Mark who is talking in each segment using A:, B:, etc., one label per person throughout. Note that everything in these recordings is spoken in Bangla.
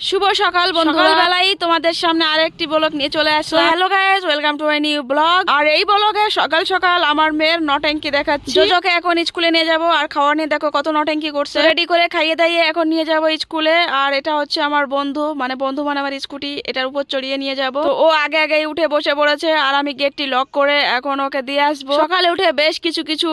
A: শুভ সকাল বন্ধু সকালবেলায় তোমাদের সামনে আরেকটি ব্লগ নিয়ে চলে আসলাম। Hello guys welcome to my new blog আর এই ব্লগে সকাল সকাল আমার মেয়ের নটেঙ্কি দেখাচ্ছি। জোজোকে এখন স্কুলে নিয়ে যাব আর খাওয়ার নিয়ে দেখো কত নটেঙ্কি করছে। রেডি করে খাইয়ে দাইয়ে এখন নিয়ে যাব স্কুলে। আর এটা হচ্ছে আমার বন্ধু মানে বন্ধু মানে আমার স্কুটি এটার উপর চড়িয়ে নিয়ে যাব। তো ও আগে আগে উঠে বসে পড়েছে আর আমি গেটটি লক করে এখন ওকে দিয়ে আসব। সকালে উঠে বেশ কিছু কিছু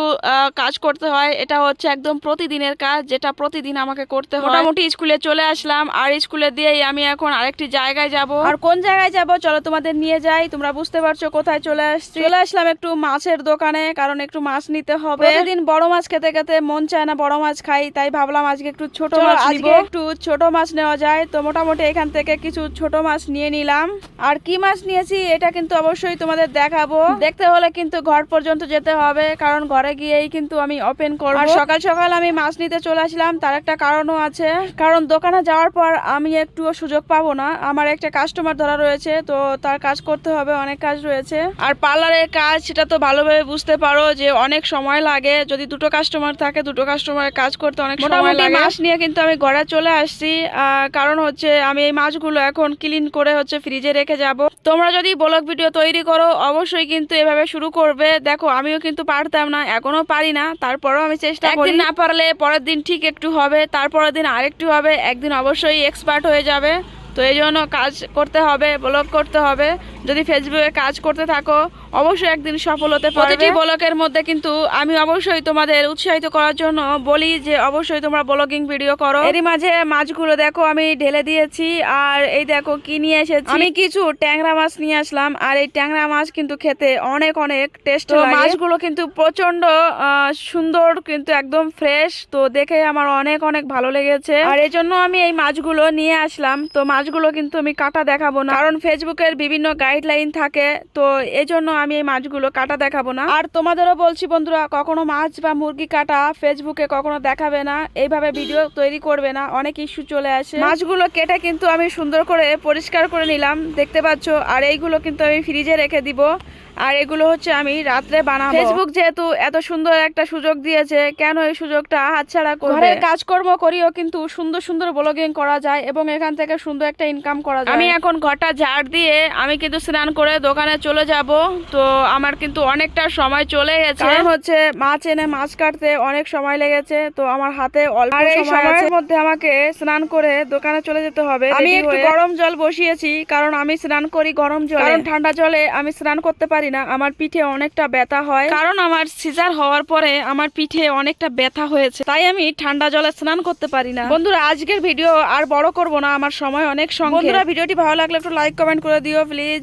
A: কাজ করতে হয়। এটা হচ্ছে একদম প্রতিদিনের কাজ যেটা প্রতিদিন আমাকে করতে হয়। মোটামুটি স্কুলে চলে আসলাম আর স্কুলে দিয়েই আমি এখন আরেকটি জায়গায় যাব। আর কোন জায়গায় যাব? চলো তোমাদের নিয়ে যাই। তোমরা বুঝতে পারছ কোথায় চলে আসছি। চলে আসলাম একটু মাছের দোকানে কারণ একটু মাছ নিতে হবে। প্রতিদিন বড় মাছ খেতে খেতে মন চায় না বড় মাছ খাই তাই ভাবলাম আজকে একটু ছোট মাছ আজকে একটু ছোট মাছ নেওয়া যায়। তো মোটামুটি এখান থেকে কিছু ছোট মাছ নিয়ে নিলাম। আর কি মাছ নিয়েছি এটা কিন্তু অবশ্যই তোমাদের দেখাবো। দেখতে হলে কিন্তু ঘর পর্যন্ত যেতে হবে কারণ ঘরে গিয়েই কিন্তু আমি ওপেন করব। আর সকাল সকাল আমি মাছ নিতে চলে আসলাম। তার একটা কারণও আছে। কারণ দোকানে যাওয়ার পর আমি একটুও সুযোগ পাবো না। আমার একটা কাস্টমার ধরা রয়েছে তো তার কাজ করতে হবে অনেক কাজ রয়েছে। আর পার্লারের কাজ সেটা তো ভালোভাবে বুঝতে পারো যে অনেক সময় লাগে। যদি দুটো কাস্টমার থাকে দুটো কাস্টমারের কাজ করতে অনেক সময় লাগে। মাছ নিয়ে কিন্তু আমি ঘরে চলে আসছি। কারণ হচ্ছে আমি এই মাছগুলো এখন ক্লিন করে হচ্ছে ফ্রিজে রেখে যাব। তোমরা যদি ব্লগ ভিডিও তৈরি করো অবশ্যই কিন্তু এভাবে শুরু করবে। দেখো আমিও কিন্তু পারতাম না এখনও পারি না। তারপরেও আমি চেষ্টা করি। না পারলে পরের দিন ঠিক একটু হবে তারপরের দিন আরেকটু হবে। একদিন অবশ্যই এক্সপার্ট হয়ে যাবে। তো এই জন্য কাজ করতে হবে ব্লগ করতে হবে। যদি ফেসবুকে কাজ করতে থাকো অবশ্যই একদিন সফল হতে প্রতিটি ব্লগের মধ্যে কিন্তু আমি অবশ্যই তোমাদের উৎসাহিত করার জন্য বলি যে অবশ্যই তোমরা ব্লগিং ভিডিও করো। এরই মাঝে মাছগুলো দেখো আমি ঢেলে দিয়েছি আর এই দেখো কি নিয়ে এসেছি। আমি কিছু ট্যাংরা মাছ নিয়ে আসলাম আর এই ট্যাংরা মাছ কিন্তু খেতে অনেক অনেক টেস্ট মাছগুলো কিন্তু প্রচণ্ড আহ, সুন্দর কিন্তু একদম ফ্রেশ তো দেখে আমার অনেক অনেক ভালো লেগেছে। আর এই জন্য আমি এই মাছগুলো নিয়ে আসলাম তো মাছগুলো কিন্তু আমি কাটা দেখাবো না। কারণ ফেসবুকের বিভিন্ন গাইডলাইন থাকে, তো এই জন্য আমি এই মাছগুলো কাটা দেখাবো না। আর তোমাদেরও বলছি বন্ধুরা, কখনো মাছ বা মুরগি কাটা ফেসবুকে কখনো দেখাবে না, এইভাবে ভিডিও তৈরি করবে না, অনেক ইস্যু চলে আসে। মাছগুলো কেটে কিন্তু আমি সুন্দর করে পরিষ্কার করে নিলাম, দেখতে পাচ্ছ, আর এইগুলো কিন্তু আমি ফ্রিজে রেখে দিব। আর এগুলো হচ্ছে আমি রাত্রে বানাবো। ফেসবুক যেহেতু এত সুন্দর একটা সুযোগ দিয়েছে কেন এই সুযোগটা হাতছাড়া করবে? কাজকর্ম করিও কিন্তু সুন্দর সুন্দর ব্লগিং করা যায় এবং এখান থেকে সুন্দর একটা ইনকাম করা যায়। আমি এখন ঘরটা ঝাড় দিয়ে আমি কিন্তু স্নান করে দোকানে চলে যাব তো আমার কিন্তু অনেকটা সময় চলে গেছে। কারণ হচ্ছে মাছ এনে মাছ কাটতে অনেক সময় লেগেছে তো আমার হাতে অল্প সময়ের মধ্যে আমাকে স্নান করে দোকানে চলে যেতে হবে। আমি একটু গরম জল বসিয়েছি কারণ আমি স্নান করি গরম জল। কারণ ঠান্ডা জলে আমি স্নান করতে পারি না, আমার পিঠে অনেকটা ব্যথা হয়। কারণ আমার সিজার হওয়ার পরে আমার পিঠে অনেকটা ব্যথা হয়েছে, তাই আমি ঠান্ডা জলে স্নান করতে পারি না। বন্ধুরা, আজকের ভিডিও আর বড় করব না, আমার সময় অনেক সঙ্গে বন্ধুরা, ভিডিওটি ভালো লাগলে একটু লাইক কমেন্ট করে দিও প্লিজ